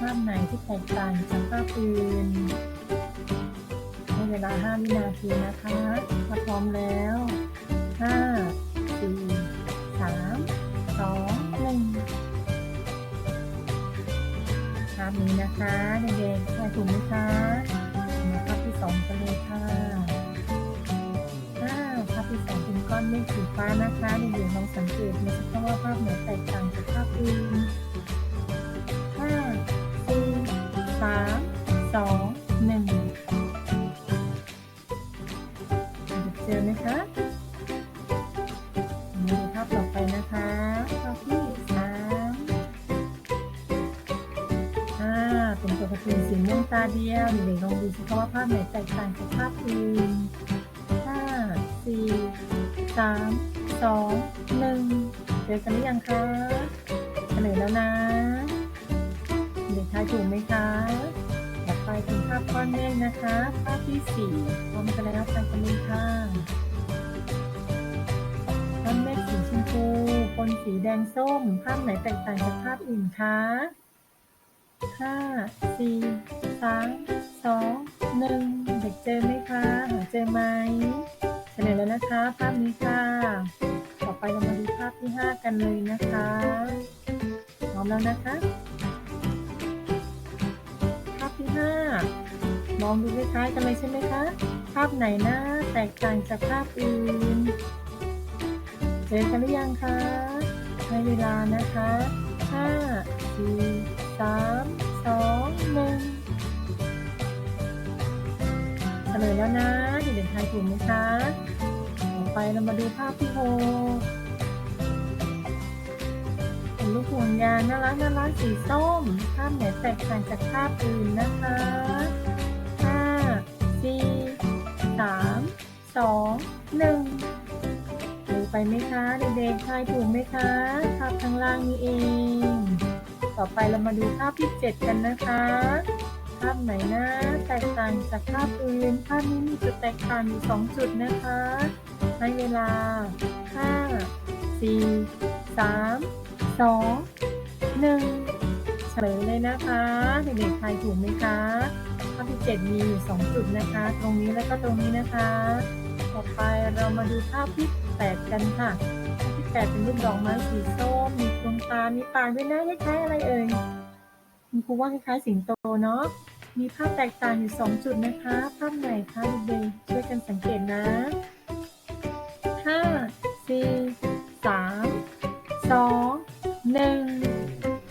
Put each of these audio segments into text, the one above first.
ภาพไหนที่แตกต่างจากภาพอื่นให้เวลา 5 วินาทีนะคะถ้าพร้อมแล้ว 5 4 3 2 1ภาพนี้นะคะเด็กๆถ่ถูกไหมคะมาภาพที่สองกันเลยค่ะภาพที่สองเป็นก้อนเมฆสีฟ้านะคะเด็กๆลองสังเกตดูสิคะว่าภาพไหนแตกต่างจากภาพอื่น สามสองหนึ่งเจอไหมคะมาดูภาพต่อไปนะคะภาพที่สามอ่าเป็นตัวการ์ตูนสีม่วงตาเดียวเด็กๆลองดูสิคะว่าภาพไหนแตกต่างจากภาพอื่นห้าสี่สามสองหนึ่งเจอกันหรือยังคะ นะคะภาพที่สี่พร้อมกันแล้วไปกันเลยค่ะก้นเมฆสีชมพูปนสีแดงส้ม ภาพไหนแตกต่างจากภาพอื่นคะห้าสี่สามสองหนึ่งเด็กเจอไหมคะหาเจอไหมเฉลยแล้วนะคะ ภาพนี้ค่ะ ต่อไปเรามาดูภาพที่ห้ากันเลยนะคะพร้อมแล้วนะคะ ภาพที่ห้า มองดูคล้ายๆกันเลยใช่ไหมคะ ภาพไหนนะ แตกต่างจากภาพอื่น เจอกันหรือยังคะในเวลานะคะห้าสี่สามสองหนึ่งเฉลยแล้วนะเด็กๆทายถูกไหมคะต่อไปเรามาดูภาพที่หกเป็นลูกห่วงยางน่ารักน่ารักสีส้ม ภาพไหนแตกต่างจากภาพอื่นนะคะ องหนึ่งดูไปไหมคะเด็กๆทายถูกไหมคะภาพข้างล่างนี้เอง ต่อไปเรามาดูภาพที่เจ็ดกันนะคะ ภาพไหนนะแตกต่างจากภาพอื่นภาพนี้มีจุดแตกต่างอยู่สองจุดนะคะให้เวลาห้าสี่สามสองหนึ่งเฉลยเลยนะคะเด็กๆทายถูกไหมคะภาพที่เจ็ดมีอยู่สองจุดนะคะ ตรงนี้แล้วก็ตรงนี้นะคะ ต่อไปเรามาดูภาพที่แปดกันค่ะภาพที่แปดเป็นรูปดอกไม้สีส้มมีดวงตา มีปากด้วยนะคล้ายๆอะไรเอ่ยมีครูว่าคล้ายๆสิงโตเนาะ มีภาพแตกต่างอยู่สองจุดนะคะ ภาพไหนคะเด็กๆช่วยกันสังเกตนะห้าสี่สามสองหนึ่ง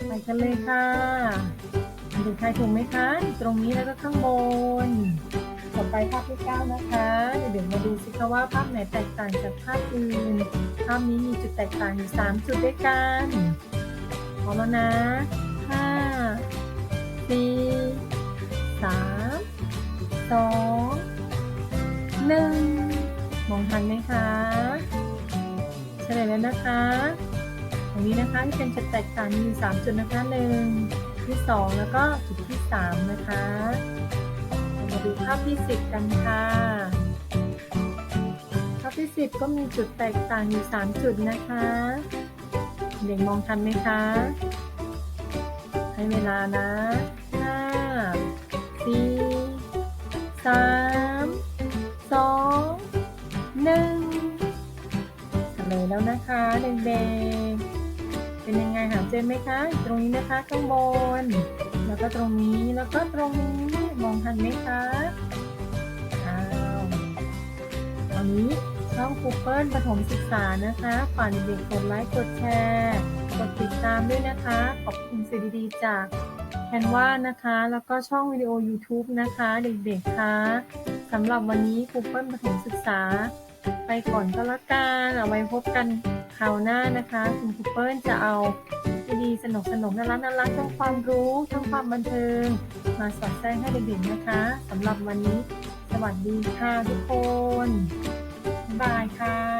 ไปกันเลยค่ะเด็กๆทายถูกไหมคะ ตรงนี้แล้วก็ข้างบน ต่อไปภาพที่เก้านะคะ เดี๋ยวมาดูสิคะว่าภาพไหนแตกต่างจากภาพอื่น ภาพนี้มีจุดแตกต่างอยู่สามจุดด้วยกันพร้อมแล้วนะห้าสี่สามสองหนึ่งมองทันไหมคะเฉลยแล้วนะคะตรงนี้นะคะที่เป็นจุดแตกต่างมีอยู่สามจุดนะคะหนึ่งที่สองแล้วก็จุดที่สามนะคะ มาดูภาพที่สิบกันค่ะ ภาพที่สิบก็มีจุดแตกต่างอยู่สามจุดนะคะ เด็กมองทันไหมคะ ให้เวลานะห้าสี่สามสองหนึ่งเฉลยแล้วนะคะเด็กๆ เป็นยังไงหาเจอไหมคะ ตรงนี้นะคะข้างบน แล้วก็ตรงนี้แล้วก็ตรงนี้ มองทันไหมคะอ้าวตอนนี้ช่องคูเปิลปฐมศึกษานะคะฝากเด็กๆกดไลค์กดแชร์กดติดตามด้วยนะคะ ขอบคุณสื่อดีๆจากแคนวานะคะ แล้วก็ช่องวิดีโอ YouTube นะคะ เด็กๆคะสำหรับวันนี้ครูเปิ้ลปฐมศึกษา ไปก่อนก็แล้วกันเอาไว้พบกันคราวหน้านะคะ คุณครูเปิ้ลจะเอา ดีๆ สนุกสนุกน่ารักน่ารักทั้งความรู้ทั้งความบันเทิง มาสอดแทรกให้เด็กๆนะคะสำหรับวันนี้ สวัสดีค่ะทุกคน บายค่ะ